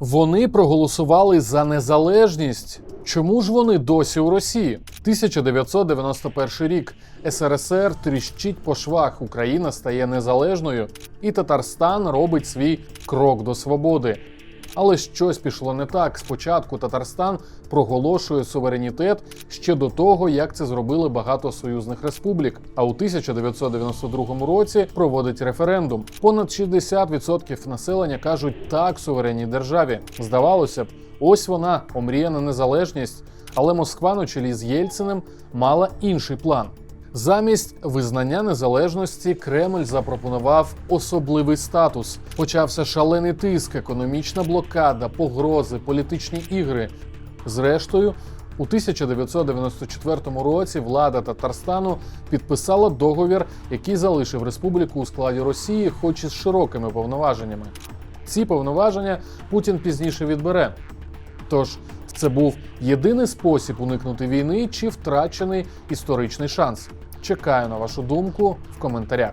Вони проголосували за незалежність. Чому ж вони досі у Росії? 1991 рік СРСР тріщить по швах. Україна стає незалежною, і Татарстан робить свій крок до свободи. Але щось пішло не так. Спочатку Татарстан проголошує суверенітет ще до того, як це зробили багато союзних республік. А у 1992 році проводить референдум. Понад 60% населення кажуть так суверенній державі. Здавалося б, ось вона омріяна незалежність. Але Москва на чолі з Єльциним мала інший план. Замість визнання незалежності Кремль запропонував особливий статус. Почався шалений тиск, економічна блокада, погрози, політичні ігри. Зрештою, у 1994 році влада Татарстану підписала договір, який залишив республіку у складі Росії, хоч і з широкими повноваженнями. Ці повноваження Путін пізніше відбере. Тож це був єдиний спосіб уникнути війни чи втрачений історичний шанс. Чекаю на вашу думку в коментарях.